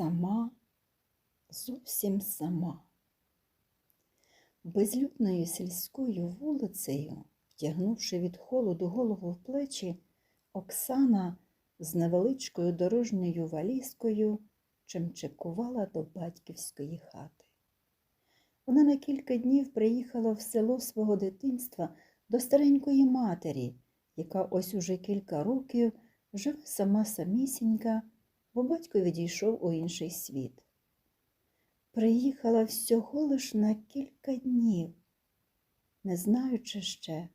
Сама, зовсім сама. Безлюдною сільською вулицею, втягнувши від холоду голову в плечі, Оксана з невеличкою дорожньою валізкою чимчикувала до батьківської хати. Вона на кілька днів приїхала в село свого дитинства до старенької матері, яка ось уже кілька років живе сама самісінька, бо батько відійшов у інший світ. Приїхала всього лиш на кілька днів, не знаючи ще,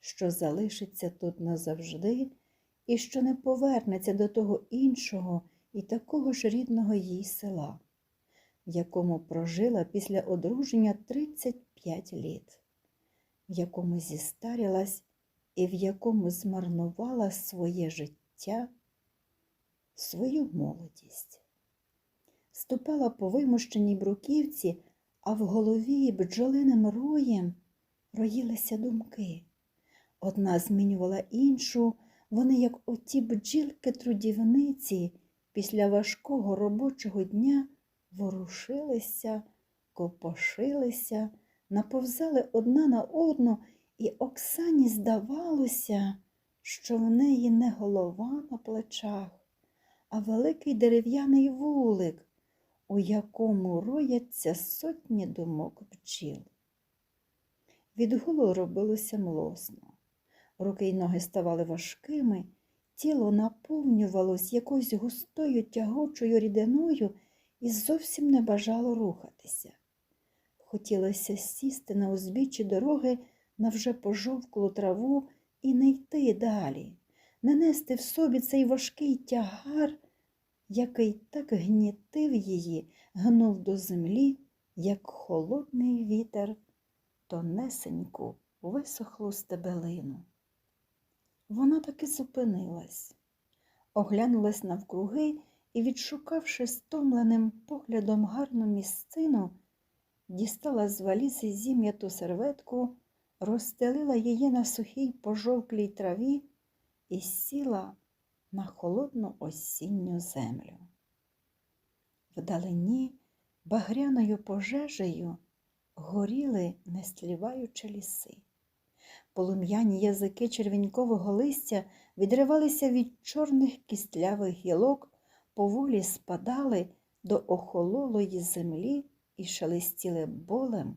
що залишиться тут назавжди і що не повернеться до того іншого і такого ж рідного їй села, в якому прожила після одруження 35 літ, в якому зістарілась і в якому змарнувала своє життя, свою молодість. Ступала по вимощеній бруківці, а в голові бджолиним роєм роїлися думки. Одна змінювала іншу, вони, як оті бджілки-трудівниці, після важкого робочого дня ворушилися, копошилися, наповзали одна на одну, і Оксані здавалося, що в неї не голова на плечах, а великий дерев'яний вулик, у якому рояться сотні думок бджіл. Від гулу робилося млосно. Руки й ноги ставали важкими, тіло наповнювалось якоюсь густою тягучою рідиною і зовсім не бажало рухатися. Хотілося сісти на узбіччі дороги на вже пожовклу траву і не йти далі, не нести в собі цей важкий тягар, який так гнітив її, гнув до землі, як холодний вітер, тонесеньку висохлу стебелину. Вона таки зупинилась, оглянулась навкруги і, відшукавши стомленим поглядом гарну місцину, дістала з валізи зім'яту серветку, розстелила її на сухій пожовклій траві і сіла на холодну осінню землю. Вдалині багряною пожежею горіли, не стліваючи ліси. Полум'яні язики червінькового листя відривалися від чорних кістлявих гілок, поволі спадали до охололої землі і шелестіли болем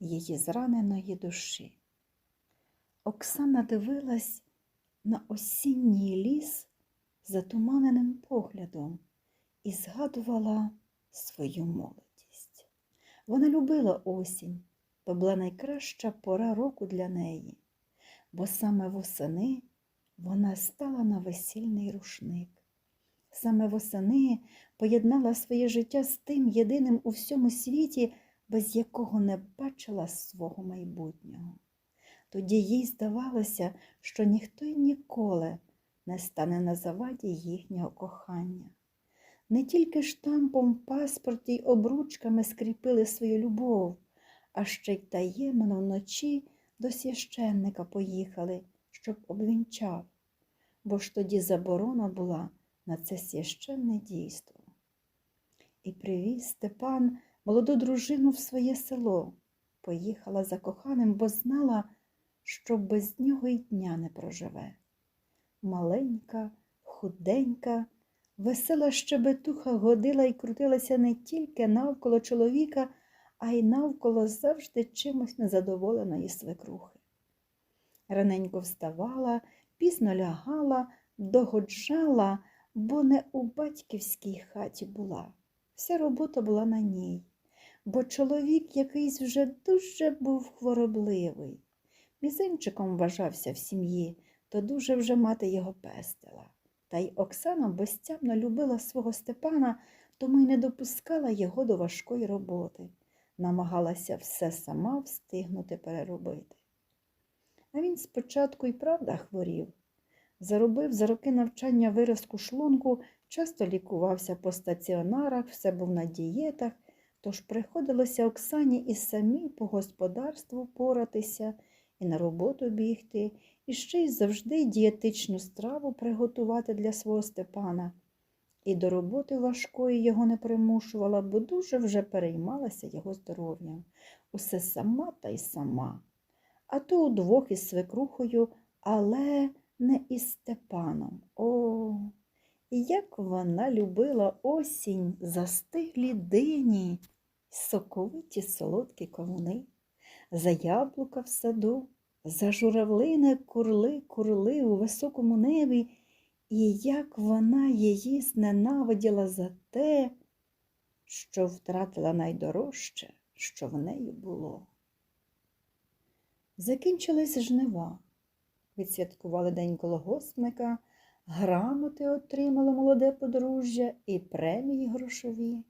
її зраненої душі. Оксана дивилась на осінній ліс затуманеним поглядом і згадувала свою молодість. Вона любила осінь, бо була найкраща пора року для неї, бо саме восени вона стала на весільний рушник. Саме восени поєднала своє життя з тим єдиним у всьому світі, без якого не бачила свого майбутнього. Тоді їй здавалося, що ніхто й ніколи не стане на заваді їхнього кохання. Не тільки штампом паспорті й обручками скріпили свою любов, а ще й таємно вночі до священника поїхали, щоб обвінчав, бо ж тоді заборона була на це священне дійство. І привіз Степан молоду дружину в своє село, поїхала за коханим, бо знала, що без нього й дня не проживе. Маленька, худенька, весела щебетуха годила і крутилася не тільки навколо чоловіка, а й навколо завжди чимось незадоволеної свекрухи. Раненько вставала, пізно лягала, догоджала, бо не у батьківській хаті була. Вся робота була на ній, бо чоловік якийсь вже дуже був хворобливий. Мізинчиком вважався в сім'ї, то дуже вже мати його пестила. Та й Оксана безтямно любила свого Степана, тому й не допускала його до важкої роботи, намагалася все сама встигнути переробити. А він спочатку й правда хворів. Заробив за роки навчання виразку шлунку, часто лікувався по стаціонарах, все був на дієтах, тож приходилося Оксані і самій по господарству поратися, і на роботу бігти, і ще й завжди дієтичну страву приготувати для свого Степана. і до роботи важкої його не примушувала, бо дуже вже переймалася його здоров'ям. Усе сама та й сама. А то удвох із свекрухою, але не із Степаном. О, як вона любила осінь, застиглі дині, соковиті солодкі кавуни, за яблука в саду, за журавлини курли, курли у високому небі, і як вона її зненавиділа за те, що втратила найдорожче, що в неї було. Закінчились жнива. Відсвяткували день колгоспника, грамоти отримало молоде подружжя і премії грошові.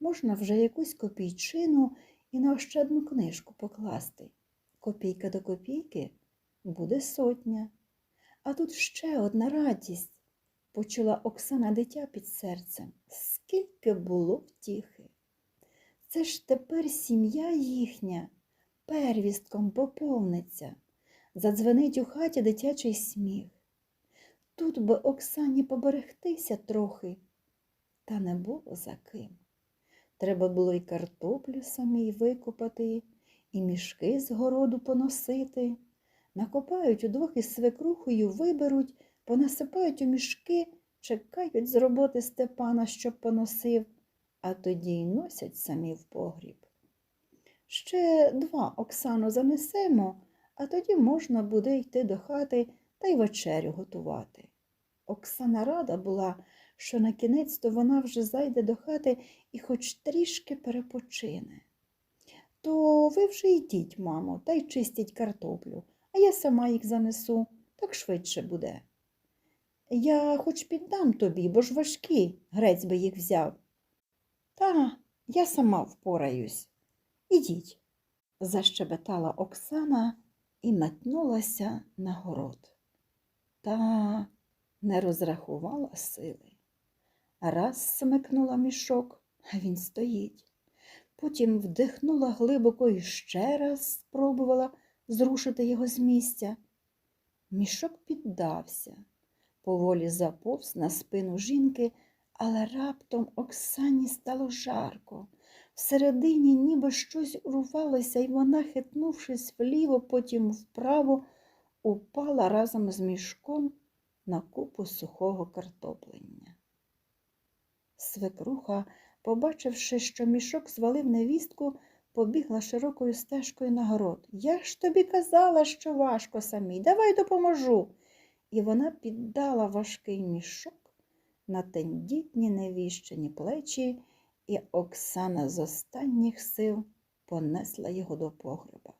Можна вже якусь копійчину і на ощадну книжку покласти. Копійка до копійки буде сотня. А тут ще одна радість. Почула Оксана дитя під серцем. Скільки було втіхи. Це ж тепер сім'я їхня первістком поповниться. Задзвенить у хаті дитячий сміх. Тут би Оксані поберегтися трохи, та не було за ким. Треба було й картоплю самій викопати, і мішки з городу поносити. Накопають удвох із свекрухою, виберуть, понасипають у мішки, чекають з роботи Степана, щоб поносив, а тоді й носять самі в погріб. Ще два Оксану занесемо, а тоді можна буде йти до хати та й вечерю готувати. Оксана рада була, що на кінець то вона вже зайде до хати і хоч трішки перепочине. То ви вже йдіть, мамо, та й чистіть картоплю, а я сама їх занесу, так швидше буде. Я хоч піддам тобі, бо ж важкі, грець би їх взяв. Та я сама впораюсь. Ідіть, защебетала Оксана і метнулася на город. Та не розрахувала сили. Раз смикнула мішок, а він стоїть. Потім вдихнула глибоко і ще раз спробувала зрушити його з місця. Мішок піддався, поволі заповз на спину жінки, але раптом Оксані стало жарко. Всередині ніби щось урвалося, і вона, хитнувшись вліво, потім вправо, упала разом з мішком на купу сухого картоплення. Свекруха, побачивши, що мішок звалив невістку, побігла широкою стежкою на город. Я ж тобі казала, що важко самій, давай допоможу. І вона піддала важкий мішок на тендітні невіщені плечі, і Оксана з останніх сил понесла його до погреба.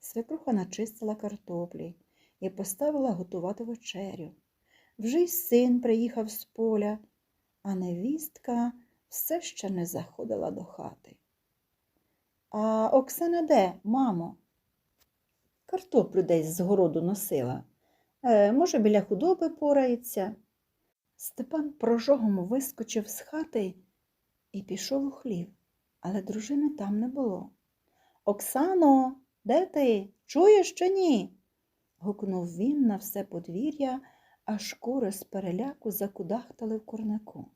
Свекруха начистила картоплі і поставила готувати вечерю. Вже й син приїхав з поля, а невістка все ще не заходила до хати. А Оксана де, мамо? Картоплю десь з городу носила. Е, може, біля худоби порається. Степан прожогом вискочив з хати і пішов у хлів, але дружини там не було. Оксано, де ти? Чуєш чи ні? гукнув він на все подвір'я, аж кури з переляку закудахтали в курнику.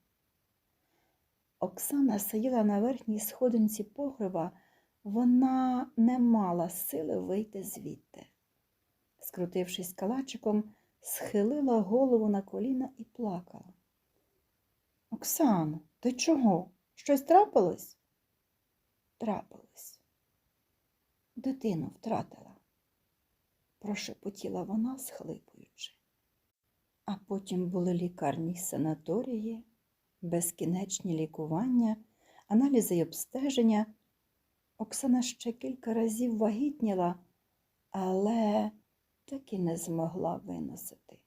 Оксана сиділа на верхній сходинці погреба, вона не мала сили вийти звідти. Скрутившись калачиком, схилила голову на коліна і плакала. Оксано, ти чого? Щось трапилось? Трапилось. Дитину втратила, прошепотіла вона, схлипуючи. А потім були лікарні й санаторії, безкінечні лікування, аналізи й обстеження. Оксана ще кілька разів вагітніла, але так і не змогла виносити.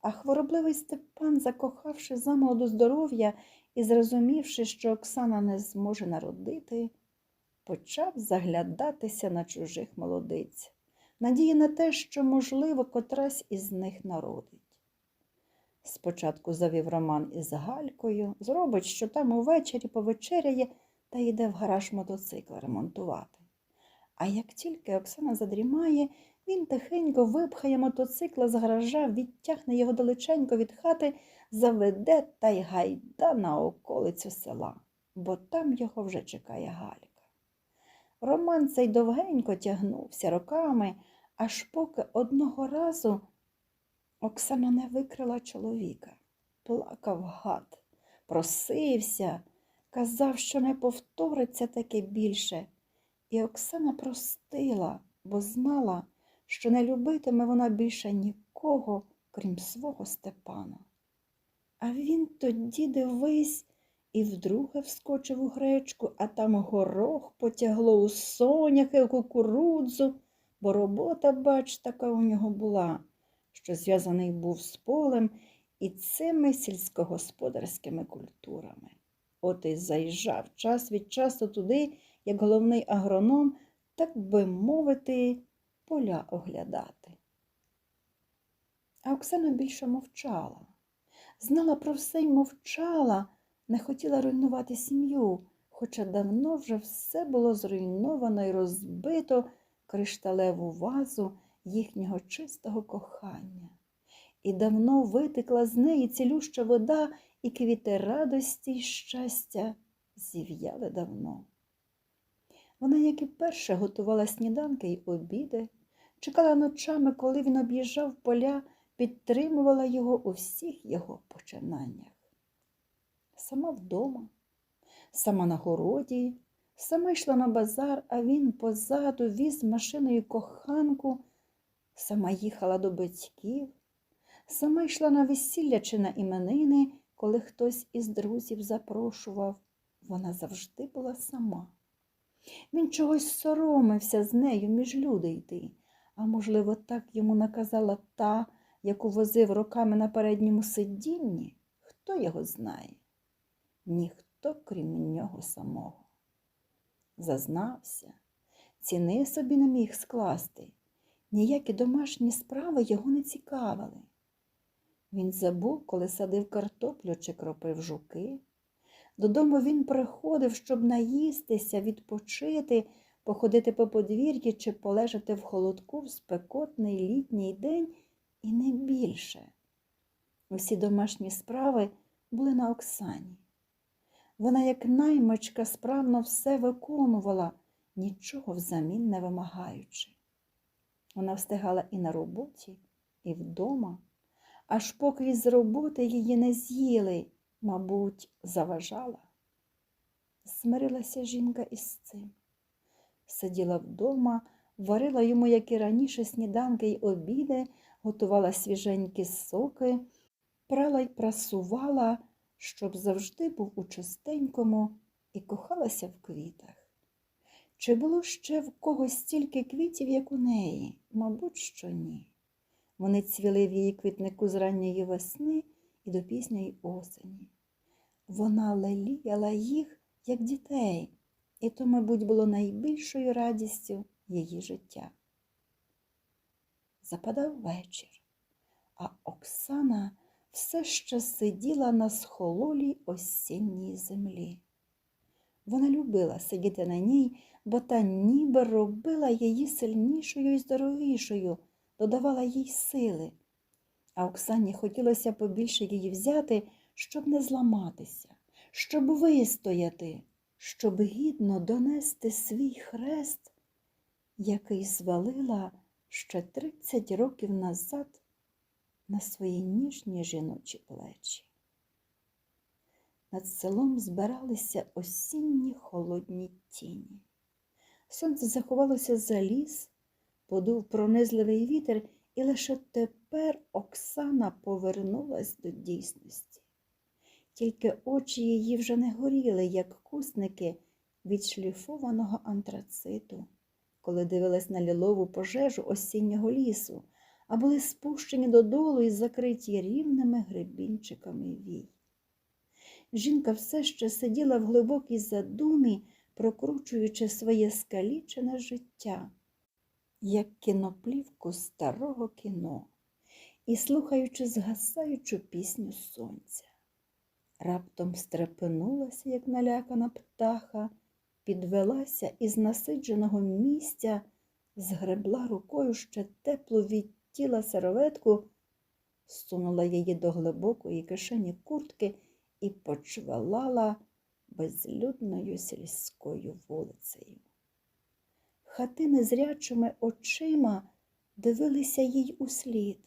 А хворобливий Степан, закохавши замолоду здоров'я і зрозумівши, що Оксана не зможе народити, почав заглядатися на чужих молодиць, надії на те, що, можливо, котрась із них народить. Спочатку завів роман із Галькою, зробить, що там увечері повечеряє та йде в гараж мотоцикла ремонтувати. А як тільки Оксана задрімає, Він тихенько випхає мотоцикла з гаража, відтягне його далеченько від хати, заведе та й гайда на околицю села, бо там його вже чекає Галька. Роман цей довгенько тягнувся роками, аж поки одного разу Оксана не викрила чоловіка. Плакав гад, просився, казав, що не повториться таке більше. І Оксана простила, бо знала, що не любитиме вона більше нікого, крім свого Степана. А він тоді дивись і вдруге вскочив у гречку, а там горох потягло у соняхи, у кукурудзу, бо робота, бач, така у нього була, що зв'язаний був з полем і цими сільськогосподарськими культурами. От і заїжджав час від часу туди, як головний агроном, так би мовити, поля оглядати. А Оксана більше мовчала. Знала про все й мовчала, не хотіла руйнувати сім'ю, хоча давно вже все було зруйновано і розбито кришталеву вазу їхнього чистого кохання. І давно витекла з неї цілюща вода, і квіти радості й щастя зів'яли давно. Вона, як і перше, готувала сніданки й обіди, чекала ночами, коли він об'їжджав поля, підтримувала його у всіх його починаннях. Сама вдома, сама на городі, сама йшла на базар, а він позаду віз машиною коханку, сама їхала до батьків, сама йшла на весілля чи на іменини, коли хтось із друзів запрошував. Вона завжди була сама. Він чогось соромився з нею між люди йти, а можливо, так йому наказала та, яку возив роками на передньому сидінні, хто його знає? Ніхто, крім нього самого. Зазнався, ціни собі не міг скласти, ніякі домашні справи його не цікавили. Він забув, коли садив картоплю чи кропив жуки. Додому він приходив, щоб наїстися, відпочити, походити по подвір'ї чи полежати в холодку в спекотний літній день і не більше. Усі домашні справи були на Оксані. Вона, як наймичка, справно все виконувала, нічого взамін не вимагаючи. Вона встигала і на роботі, і вдома, аж поки із роботи її не з'їли, мабуть, заважала. Змирилася жінка із цим. Сиділа вдома, варила йому, як і раніше, сніданки й обіди, готувала свіженькі соки, прала й прасувала, щоб завжди був у чистенькому і кохалася в квітах. Чи було ще в когось стільки квітів, як у неї? Мабуть, що ні. Вони цвіли в її квітнику з ранньої весни і до пізньої осені. Вона леліяла їх, як дітей, і то, мабуть, було найбільшою радістю її життя. Западав вечір, а Оксана все ще сиділа на схололій осінній землі. Вона любила сидіти на ній, бо та ніби робила її сильнішою і здоровішою, додавала їй сили. А Оксані хотілося побільше її взяти, щоб не зламатися, щоб вистояти, щоб гідно донести свій хрест, який звалила ще тридцять років назад на свої ніжні жіночі плечі. Над селом збиралися осінні холодні тіні. Сонце заховалося за ліс, подув пронизливий вітер, і лише тепер Оксана повернулась до дійсності. Тільки очі її вже не горіли, як кусники від шліфованого антрациту, коли дивилась на лілову пожежу осіннього лісу, а були спущені додолу і закриті рівними гребінчиками вій. Жінка все ще сиділа в глибокій задумі, прокручуючи своє скалічене життя, як кіноплівку старого кіно, і слухаючи згасаючу пісню сонця. Раптом стрепенулася, як налякана птаха, підвелася із насидженого місця, згребла рукою ще теплу від тіла сироветку, сунула її до глибокої кишені куртки і почвалала безлюдною сільською вулицею. Хатини зрячими очима дивилися їй услід.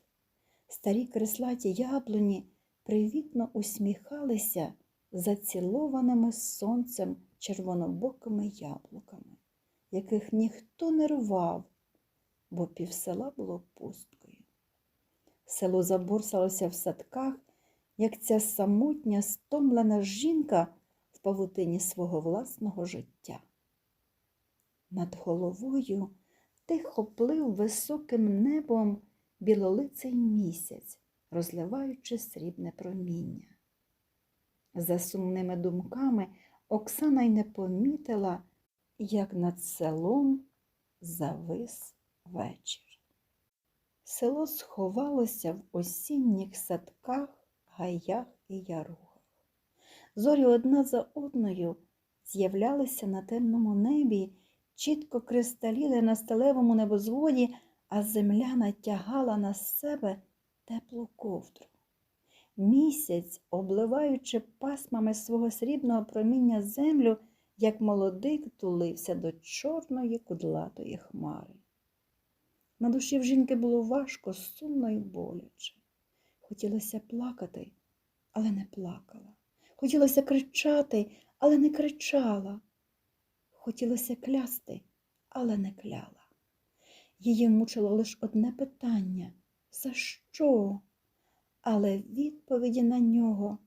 Старі креслаті яблуні привітно усміхалися зацілованими сонцем червонобокими яблуками, яких ніхто не рвав, бо півсела було пусткою. Село заборсалося в садках, як ця самотня, стомлена жінка в павутині свого власного життя. Над головою тихо плив високим небом білолиций місяць, розливаючи срібне проміння. За сумними думками Оксана й не помітила, як над селом завис вечір. Село сховалося в осінніх садках, гаях і яругах. Зорі одна за одною з'являлися на темному небі, чітко кристаліли на сталевому небозводі, а земля натягала на себе теплу ковдру. Місяць, обливаючи пасмами свого срібного проміння землю, як молодик тулився до чорної кудлатої хмари. На душі в жінки було важко, сумно і боляче. Хотілося плакати, але не плакала. Хотілося кричати, але не кричала. Хотілося клясти, але не кляла. Її мучило лише одне питання за що? Але відповіді на нього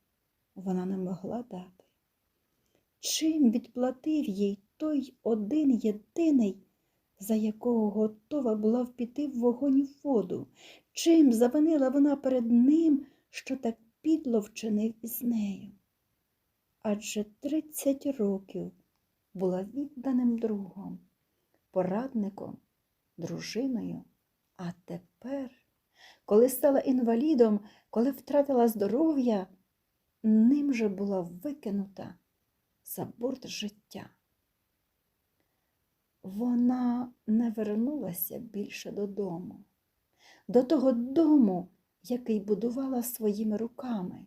вона не могла дати. Чим відплатив їй той один єдиний, за якого готова була впіти в вогонь і в воду? Чим завинила вона перед ним, що так підло вчинив із нею? Адже тридцять років була відданим другом, порадником, дружиною, а тепер, коли стала інвалідом, коли втратила здоров'я, ним же була викинута за борт життя. Вона не вернулася більше додому, до того дому, який будувала своїми руками,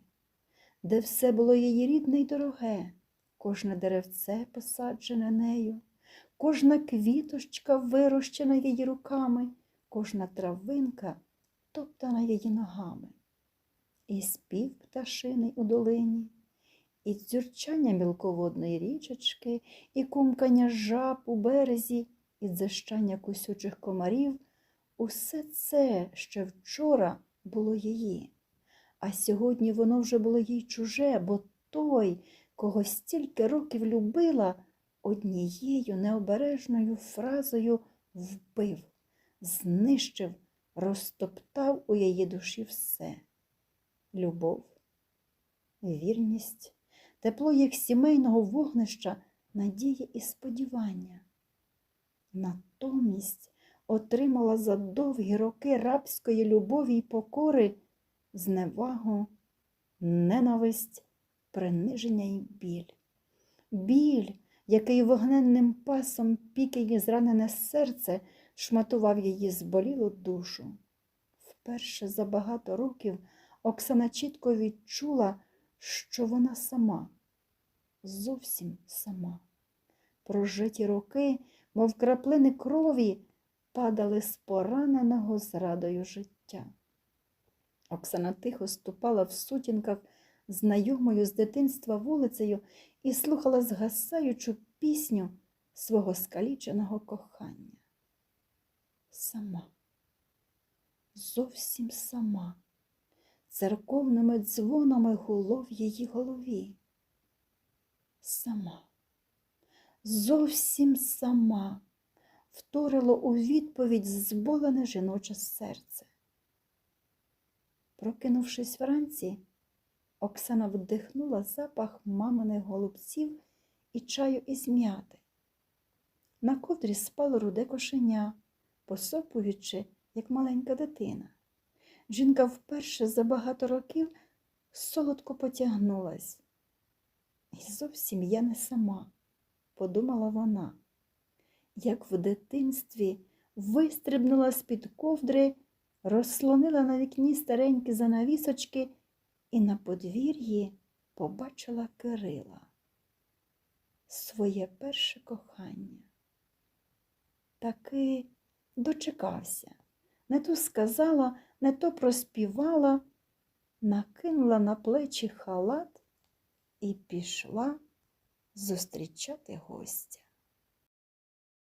де все було її рідне й дороге, кожне деревце посаджене нею, кожна квіточка вирощена її руками, кожна травинка топтана її ногами, і спів пташиний у долині, і дзюрчання мілководної річечки, і кумкання жаб у березі, і дзищання кусючих комарів усе це ще вчора було її, а сьогодні воно вже було їй чуже, бо той, кого стільки років любила, однією необережною фразою вбив, знищив, розтоптав у її душі все любов, вірність, тепло їх сімейного вогнища, надія і сподівання. Натомість отримала за довгі роки рабської любові й покори зневагу, ненависть, приниження й біль. Біль, який вогненним пасом пік її зранене серце, шматував її зболілу душу. Вперше за багато років Оксана чітко відчула, що вона сама, зовсім сама. Прожиті роки, мов краплини крові, падали з пораненого зрадою життя. Оксана тихо ступала в сутінках знайомою з дитинства вулицею і слухала згасаючу пісню свого скаліченого кохання. Сама, зовсім сама, церковними дзвонами гуло в її голові. Сама, зовсім сама вторило у відповідь зболене жіноче серце. Прокинувшись вранці, Оксана вдихнула запах маминих голубців і чаю із м'яти. На ковдрі спало руде кошеня, посопуючи, як маленька дитина. Жінка вперше за багато років солодко потягнулась. І зовсім я не сама, подумала вона, як в дитинстві вистрибнула з-під ковдри, розслонила на вікні старенькі занавісочки і на подвір'ї побачила Кирила. Своє перше кохання. Таки дочекався. Не то сказала, не то проспівала, накинула на плечі халат і пішла зустрічати гостя.